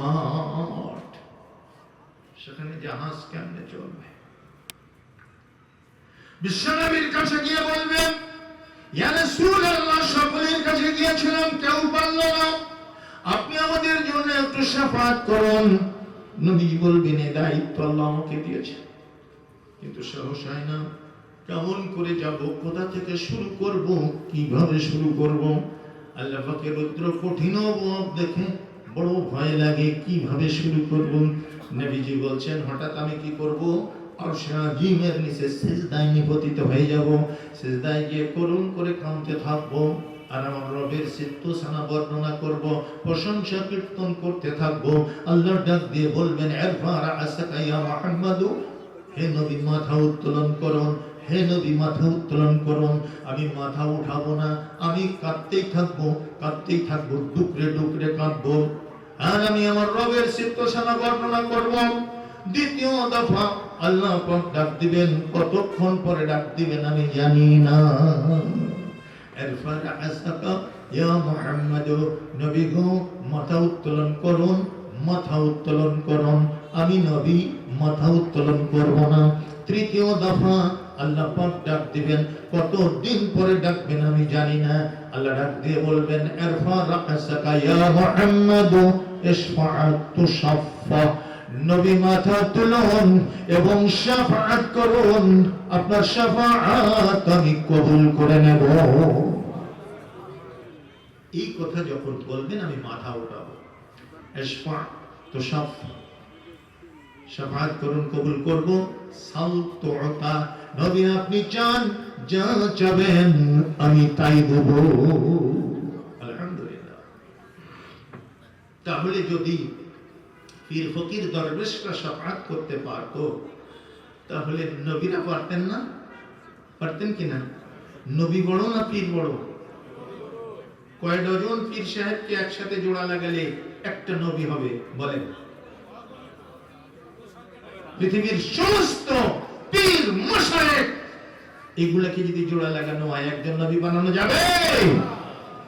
মাঠ। সেখানে জাহাজ কেমনে চলবে? বিশ্বনবীর কাছে গিয়ে বলবেন সকলের কাছে গিয়েছিলাম, কেউ পারল না। আপনি আমাদের জন্য একটু সাফাত করুন। নবীজি বলবেন দায়িত্ব আল্লাহ আমাকে দিয়েছে কিন্তু সাহস হয় না। কেমন করে যাব কোথা থেকে শুরু করব, কীভাবে শুরু করব? আল্লাহ পাকের রুদ্র কঠিন অবয়ব দেখে বড় ভয় লাগে কীভাবে শুরু করব? নবীজি বলছেন, হঠাৎ আমি কি করব? আর জিমের নিচে সেজদায় নিপতিত হয়ে যাব। সেজদায় গিয়ে করুণ করে কামতে থাকব আর আমার রবের সিদ্ধ সানা বর্ণনা করব, প্রশংসা কীর্তন করতে থাকব। আল্লাহর ডাক দিয়ে বলবেন এরফা রাআসাকা ইয়া মুহাম্মাদু। হে নবী, মাথা উত্তোলন করুন। হে নবী, মাথা উত্তোলন করুন। আমি মাথা উঠাবো না। আমি কাঁদতেই থাকব কাঁদতেই থাকব ডুকরে ডুকরে কাঁদবো। আর আমি আমার রবের চিত্তসানা বর্ণনা করব। দ্বিতীয় দফা আল্লাহ ডাক দিবেন, কতক্ষণ পরে ডাক দিবেন আমি জানি না। এরফা ইয়া মুহাম্মাদ, নবী গো, মাথা উত্তোলন করুন, মাথা উত্তোলন করুন। আমি নবী, মাথা উত্তোলন করব না। তৃতীয় দফা আল্লাহ পাক ডাক দিবেন কত দিন পরে ডাকবেন আমি জানি না। আল্লাহ ডাক দিয়ে বলবেন ইরফা রাকাসাকা ইয়া মুহাম্মাদ নবী মাথা এবং শাফাআত করুন। আপনার শাফাআত আমি কবুল করে নেব। এই কথা যখন বলবেন, আমি মাথা উঠাবো। তুশাফফা শাফাত করুন, কবুল করব। সাল তুতা নবী আপনি চান, যা চাবেন, আমি তাই দেব। তাহলে যদি পীর ফকির দরবেশরা শাফাত করতে পারতো, তাহলে নবীরা পারতেন না? পারতেন কি না? নবী বড় না পীর বড়? কয় ডজন পীর সাহেবকে একসাথে জোড়া লাগালে একটা নবী হবে, বলেন। পৃথিবীর সমস্ত পীর মশায়েক এগুলাকে যদি জোড়া লাগানো হয়, একজন নবী বানানো যাবে।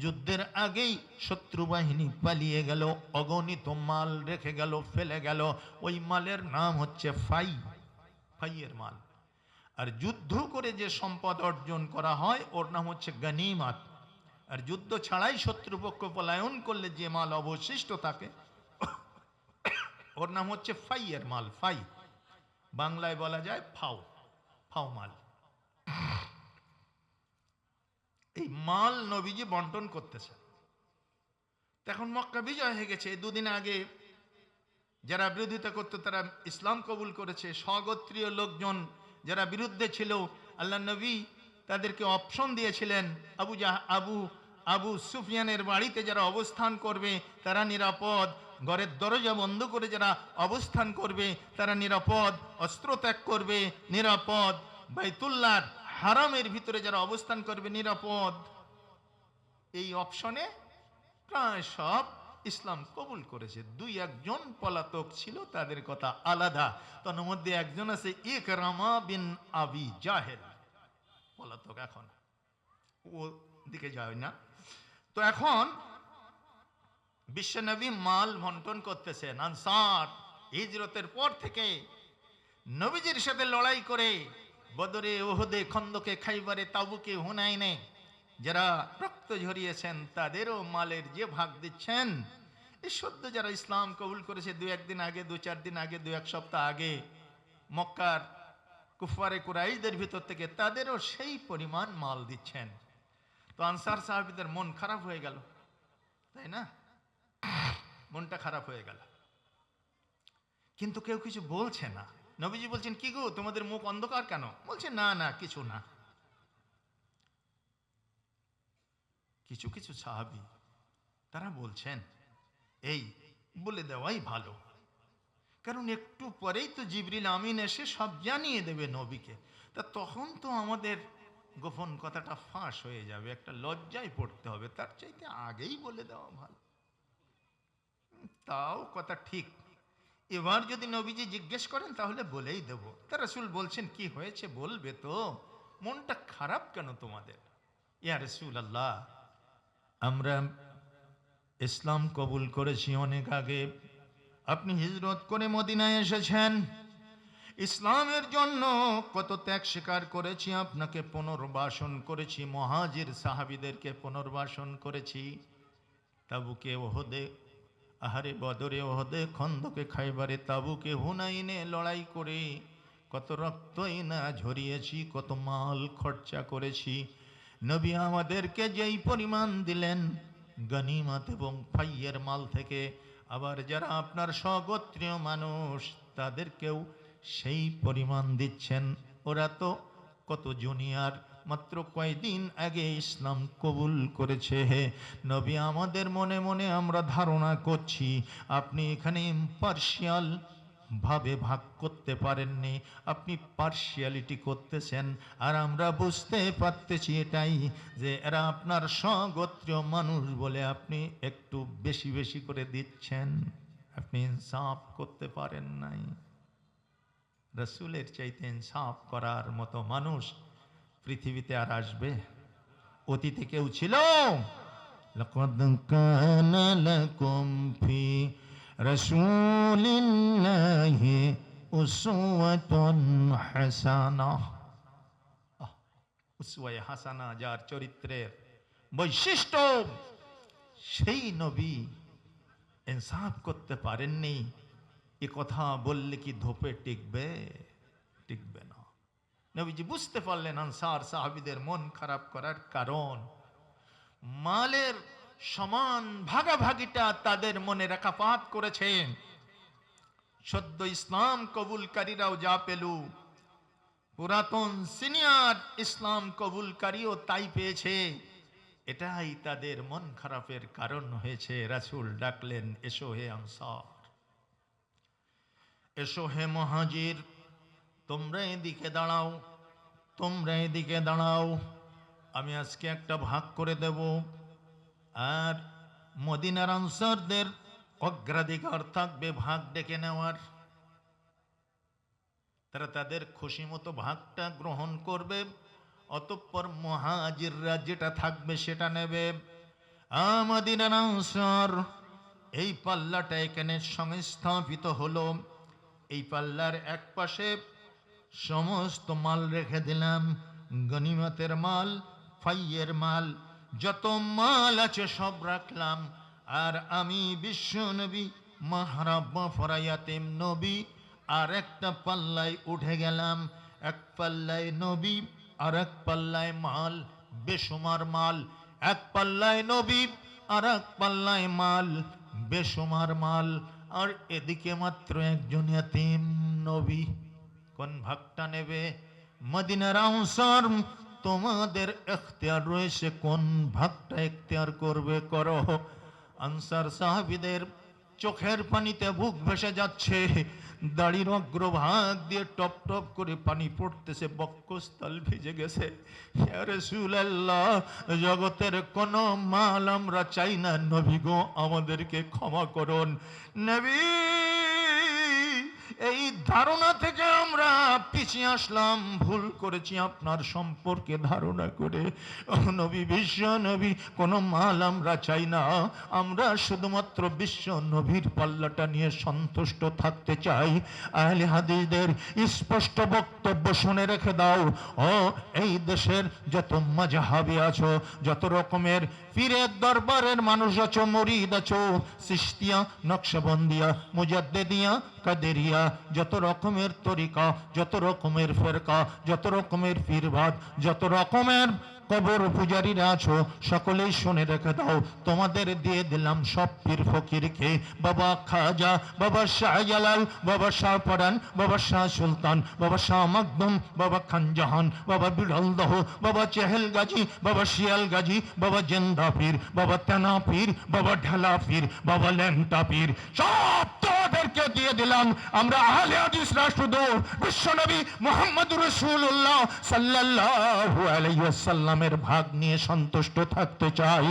যুদ্ধের আগেই শত্রু বাহিনী পালিয়ে গেল, অগণিত মাল রেখে গেল, ফেলে গেল। ওই মালের নাম হচ্ছে ফাই, ফাইয়ের মাল। আর যুদ্ধ করে যে সম্পদ অর্জন করা হয়, ওর নাম হচ্ছে গনিমাত। আর যুদ্ধ ছাড়াই শত্রুপক্ষ পলায়ন করলে যে মাল অবশিষ্ট থাকে, ওর নাম হচ্ছে ফাইয়ের মাল, ফাই। বাংলায় বলা যায় ফাও ফাও মাল। এই মাল নবীজি বন্টন করতেছে এখন মক্কা বিজয় হয়ে গেছে। দুদিন আগে যারা বিরোধিতা করতো, তারা ইসলাম কবুল করেছে। স্বগোত্রীয় লোকজন যারা বিরুদ্ধে ছিল, আল্লাহ নবী তাদেরকে অপশন দিয়েছিলেন, আবু জাহ, আবু আবু সুফিয়ানের বাড়িতে যারা অবস্থান করবে, তারা নিরাপদ। ঘরের দরজা বন্ধ করে যারা অবস্থান করবে, তারা নিরাপদ। অস্ত্র ত্যাগ করবে, নিরাপদ। বাইতুল্লাহর হারামের ভিতরে যারা অবস্থান করবে নিরাপদ, এই অপশনে প্রায় সব ইসলাম কবুল করেছে। দুই একজন পলাতক ছিল, তাদের কথা আলাদা। তার মধ্যে একজন আছে ইকরামা বিন আবি জাহেদ পলাতক এখন। ও দিকে যায় না। তো এখন বিশ্বনবী মাল বন্টন করতেছেন, আনসার হিজরতের পর থেকে নবীজির সাথে লড়াই করে বদরে ওহদে খন্দকে খাইবারে তাবুকে হুনাইনে যারা রক্ত ঝরিয়েছেন, তাদেরও মালের যে ভাগ দিচ্ছেন। এই সদ্য যারা ইসলাম কবুল করেছে, দু একদিন আগে, দু চার দিন আগে, দু এক সপ্তাহ আগে, মক্কার কুফারে কুরাইদের ভিতর থেকে তাদেরও সেই পরিমাণ মাল দিচ্ছেন। তো আনসার সাহাবিদের মন খারাপ হয়ে গেল, তাই না? মনটা খারাপ হয়ে গেল। কিন্তু কেউ কিছু বলছে না। নবীজি বলছেন, কি গো, তোমাদের মুখ অন্ধকার কেন? বলছে, না না, কিছু না। কিছু কিছু সাহাবি, তারা বলছেন, এই বলে দেওয়াই ভালো। কারণ একটু পরেই তো জিবরিল আমিন এসে সব জানিয়ে দেবে নবীকে। তা তখন তো আমাদের গোপন কথাটা ফাঁস হয়ে যাবে, একটা লজ্জায় পড়তে হবে। তার চাইতে আগেই বলে দেওয়া ভালো। তাও কথা ঠিক এবার যদি নবীজি জিজ্ঞেস করেন, তাহলে বলেই দেব। তা রসুল বলছেন, কি হয়েছে বলবে তো? মনটা খারাপ কেন তোমাদের? ইয়া রসুল আল্লাহ আমরা ইসলাম কবুল করেছি অনেক আগে। আপনি হিজরত করে মদিনায় এসেছেন। ইসলামের জন্য কত ত্যাগ স্বীকার করেছি, আপনাকে পুনর্বাসন করেছি, মহাজির সাহাবিদেরকে পুনর্বাসন করেছি। তাবুকে ওহদে আহারে বদরে ওহদে খন্দকে খাইবারে তাবুকে হুনাইনে লড়াই করে। কত রক্তই না ঝরিয়েছি, কত মাল খরচা করেছি। নবী আমাদেরকে যেই পরিমাণ দিলেন, গনিমত এবং ফাইয়ের মাল থেকে। আবার যারা আপনার স্বগোত্রীয় মানুষ, তাদেরকেও সেই পরিমাণ দিচ্ছেন। ওরা তো কত জুনিয়র মাত্র কয়দিন আগে ইসলাম কবুল করেছে। হে নবী আমাদের মনে মনে আমরা ধারণা করছি, আপনি এখানে ইম্পার্শিয়াল ভাবে ভাগ করতে পারেননি, আপনি পার্শিয়ালিটি করতেছেন। আর আমরা বুঝতে পারতেছি এটাই যে এরা আপনার স্বগোত্রীয় মানুষ বলে আপনি একটু বেশি বেশি করে দিচ্ছেন। আপনি ইনসাফ করতে পারেন নাই। রসুলের চাইতে ইনসাফ করার মতো মানুষ পৃথিবীতে আর আসবে অতীতে কেউ ছিল لقد كان لكم في رسول الله أسوة حسنة আহ, উসওয়ায়ে হাসানা যার চরিত্রের বৈশিষ্ট্য সেই নবী ইনসাফ করতে পারেননি এ কথা বললে কি ধোপে টিকবে টিকবে না নবীজি বুঝতে পারলেন আনসার সাহাবিদের মন খারাপ করার কারণ। মালের সমান ভাগাভাগিটা তাদের মনে রেখাপাত করেছেন। সদ্য ইসলাম কবুলকারীরাও যা পেলু, পুরাতন সিনিয়র ইসলাম কবুলকারীও তাই পেয়েছে। এটাই তাদের মন খারাপের কারণ হয়েছে। রাসূল ডাকলেন, এসো হে আনসার, এসো হে মহাজির তোমরা এদিকে দাঁড়াও, তোমরা এদিকে দাঁড়াও, আমি আজকে একটা ভাগ করে দেব। আর মদিনার আনসারদের অগ্রাধিকার থাকবে ভাগ ডেকে নেওয়ার। তারা তাদের খুশি মতো ভাগটা গ্রহণ করবে, অতঃপর মহাজিররা যেটা থাকবে সেটা নেবে। আমাদিনার আনসার, এই পাল্লাটা এখানে সংস্থাপিত হলো। এই পাল্লার এক পাশে সমস্ত মাল রেখে দিলাম, গনিমতের মাল, ফাইয়ের মাল, যত মাল আছে সব রাখলাম। আর আমি বিশ্ব নবী, মাহরাব্বা ফরাইয়াতেম নবী, আর একটা পাল্লায় উঠে গেলাম। এক পাল্লায় নবী, আর এক পাল্লায় মাল বেসুমার মাল। এক পাল্লায় নবী, আর এক পাল্লায় মাল বেসুমার মাল। আর এদিকে মাত্র একজন ইয়াতিম নবী। কোন ভাগটা নেবে? মদিনার আনসার, তোমাদের এখতিয়ার রয়েছে। কোন ভাগটা এখতিয়ার করবে করো? আনসার সাহাবিদের চোখের পানিতে বুক ভেসে যাচ্ছে। দাড়ির অগ্রভাগ দিয়ে টপ টপ করে পানি পড়তেছে, বক্ষস্থল ভিজে গেছে। জগতের কোনো মাল আমরা চাই না। নবী গো, আমাদেরকে ক্ষমা করুন। নবী, এই ধারণা থেকে আমরা পিছিয়ে আসলাম, ভুল করেছি আপনার সম্পর্কে ধারণা করে। নবী, বিশ্ব নবী, কোনো মাল আমরা চাই না। আমরা শুধুমাত্র বিশ্ব নবীর পাল্লাটা নিয়ে সন্তুষ্ট থাকতে চাই। আহলে হাদিসদের স্পষ্ট বক্তব্য শুনে রেখে দাও। ও, এই দেশের যত মাজাহাবি আছো, যত রকমের পীরের দরবারের মানুষ আছো, মরিদ আছো সিস্তিয়া নকশবন্দিয়া, মুজাদ্দেদিয়া, কাদেরিয়া, যত রকমের তরিকা যত রকমের ফেরকা যত রকমের ফিরভাদ যত রকমের কবর পূজারীরা আছো, সকলেই শুনে রেখে দাও, তোমাদের দিয়ে দিলাম সব পীর ফকিরকে। বাবা খাজা, বাবা শাহজালাল বাবা শাহ পরান বাবা শাহ সুলতান, বাবা শাহ মাকদুম, বাবা খানজাহান বাবা বিড়লদহ বাবা চেহেল গাজী, বাবা শিয়াল গাজী, বাবা জেন্দা পীর, বাবা তেনা পীর, বাবা ঢেলা পীর, বাবা ল্যাংটা পীর। সব তোমাদেরকে দিয়ে দিলাম। আমরা আহলে হাদিস রাষ্ট্রদূত বিশ্বনবী মোহাম্মদ রসুল্লাহ সাল্লাল্লাহু আলাইহি ওয়াসাল্লামের ভাগ নিয়ে সন্তুষ্ট থাকতে চাই।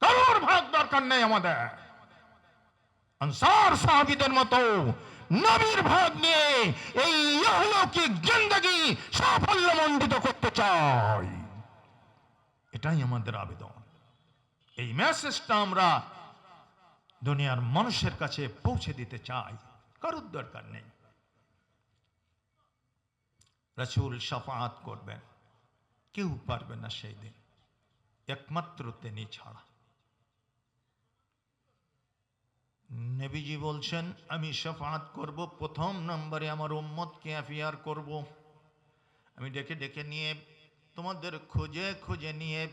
কারোর ভাগ দরকার নেই আমাদের। আনসার সাহাবীদের মতো নবীর ভাগ নিয়ে এই ইহলৌকিক জিন্দগি সাফল্যমণ্ডিত করতে চাই। এটাই আমাদের আবেদন। এই মেসেজটা আমরা দুনিয়ার মানুষের কাছে পৌঁছে দিতে চাই। কারোর দরকার নেই। রসুল সাফাত করবেন। কেউ পারবে না সেই দিন একমাত্র তিনি ছাড়া। নবীজি বলছেন, আমি সাফাত করব, প্রথম নম্বরে আমার উম্মতকে অ্যাফিয়ার করব। আমি ডেকে ডেকে নিয়ে, তোমাদের খুঁজে খুঁজে নিয়ে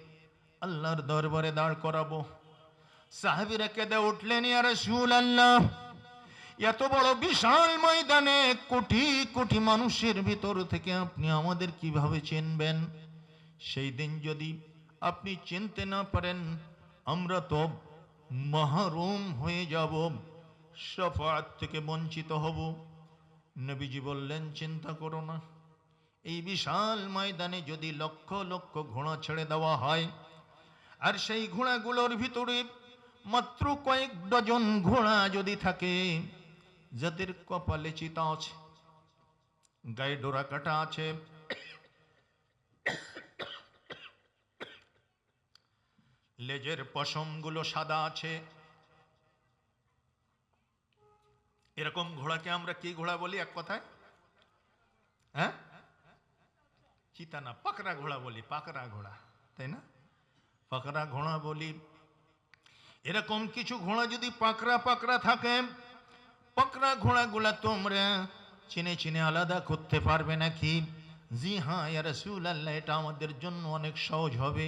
আল্লাহর দরবারে দাঁড় করাবো। সাহাবিরা কেঁদে উঠলেন আর সুল আল্লাহ এত বড় বিশাল ময়দানে কোটি কোটি মানুষের ভিতর থেকে আপনি আমাদের কীভাবে চিনবেন? সেই দিন যদি আপনি চিনতে না পারেন, আমরা তো মাহরুম হয়ে যাব সফাত থেকে বঞ্চিত হব। নবীজি বললেন, চিন্তা করো না। এই বিশাল ময়দানে যদি লক্ষ লক্ষ ঘোড়া ছেড়ে দেওয়া হয়, আর সেই ঘোড়াগুলোর ভিতরে মাত্র কয়েক ডজন ঘোড়া যদি থাকে যাদের কপালে চিতা আছে গায়ে ডোরা কাটা আছে লেজের পশমগুলো সাদা আছে এরকম ঘোড়াকে আমরা কি ঘোড়া বলি এক কথায় হ্যাঁ চিতা না পাকড়া ঘোড়া বলি পাকড়া ঘোড়া তাই না পাকড়া ঘোড়া বলি এরকম কিছু ঘোড়া যদি পাকড়া পাকড়া থাকে পাকড়া ঘোড়াগুলা তোমরা চিনে চিনে আলাদা করতে পারবে নাকি? জি হ্যাঁ রসুল আল্লাহ এটা আমাদের জন্য অনেক সহজ হবে।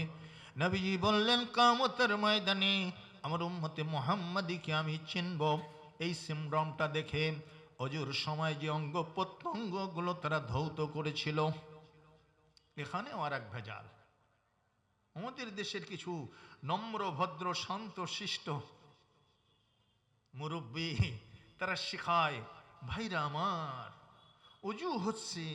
নবীজি বললেন, কামতের ময়দানে আমার উম্মতে মোহাম্মদীকে আমি চিনব। এই সিমরমটা দেখে অজুর সময় যে অঙ্গ প্রত্যঙ্গগুলো তারা ধৌত করেছিল, এখানেও আর এক ভেজাল। আমাদের দেশের কিছু নম্র, ভদ্র, শান্ত, শিষ্ট মুরব্বী তারা শেখায় ভাইরা আমার অজু হচ্ছে